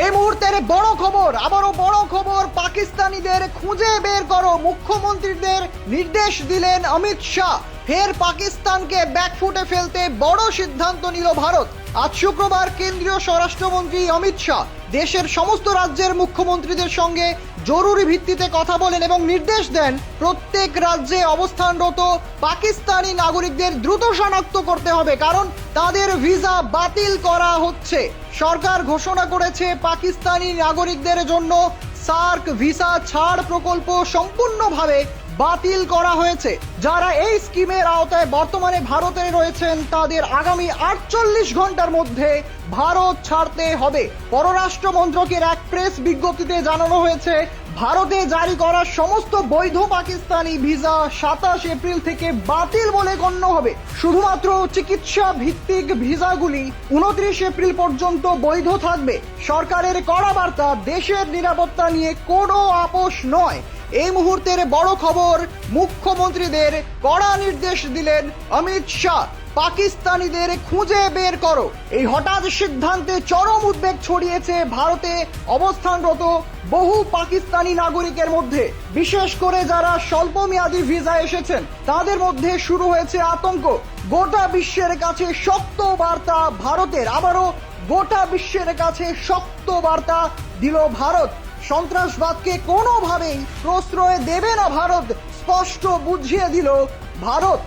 এই মুহূর্তের বড় খবর, আবারও বড় খবর, পাকিস্তানিদের খুঁজে বের করো। মুখ্যমন্ত্রীদের নির্দেশ দিলেন অমিত শাহ। ফের পাকিস্তানকে ব্যাকফুটে ফেলতে বড় সিদ্ধান্ত নিল ভারত। আজ শুক্রবার কেন্দ্রীয় স্বরাষ্ট্রমন্ত্রী অমিত শাহ দেশের সমস্ত রাজ্যের মুখ্যমন্ত্রীদের সঙ্গে জরুরি ভিত্তিতে কথা বলেন এবং নির্দেশ দেন প্রত্যেক রাজ্যে অবস্থানরত পাকিস্তানি নাগরিকদের দ্রুত শনাক্ত করতে হবে, কারণ তাদের ভিসা বাতিল করা হচ্ছে। সরকার ঘোষণা করেছে পাকিস্তানি নাগরিকদের জন্য সার্ক ভিসা ছাড় প্রকল্প সম্পূর্ণভাবে বাতিল করা হয়েছে। যারা এই স্কিমের আওতায় বর্তমানে ভারতে রয়েছেন, তাদের আগামী আটচল্লিশ ঘণ্টার মধ্যে ভারত ছাড়তে হবে। পররাষ্ট্র মন্ত্রকের এক প্রেস বিজ্ঞপ্তিতে জানানো হয়েছে ভারতে জারি করা সমস্ত বৈধ পাকিস্তানি ভিসা সাতাশ এপ্রিল থেকে বাতিল বলে গণ্য হবে। শুধুমাত্র চিকিৎসা ভিত্তিক ভিসাগুলি উনত্রিশ এপ্রিল পর্যন্ত বৈধ থাকবে। সরকারের কড়া বার্তা দেশের নিরাপত্তা নিয়ে কোনো আপোষ নয়। এই মুহূর্তের বড় খবর মুখ্যমন্ত্রীদের কড়া নির্দেশ দিলেন অমিত শাহ। পাকিস্তানিদের খুঁজে বের করো। এই হঠাৎ সিদ্ধান্তে চরম উদ্বেগ ছড়িয়েছে ভারতে অবস্থানরত বহু পাকিস্তানি নাগরিকের মধ্যে। বিশেষ করে যারা স্বল্পমেয়াদী ভিসা এসেছেন, তাদের মধ্যে শুরু হয়েছে আতঙ্ক। গোটা বিশ্বের কাছে শক্ত বার্তা ভারতের। আবারও গোটা বিশ্বের কাছে শক্ত বার্তা দিল ভারত। সন্ত্রাসবাদকে কোনোভাবেই প্রশ্রয় দেবে না ভারত, স্পষ্ট বুঝিয়ে দিল ভারত।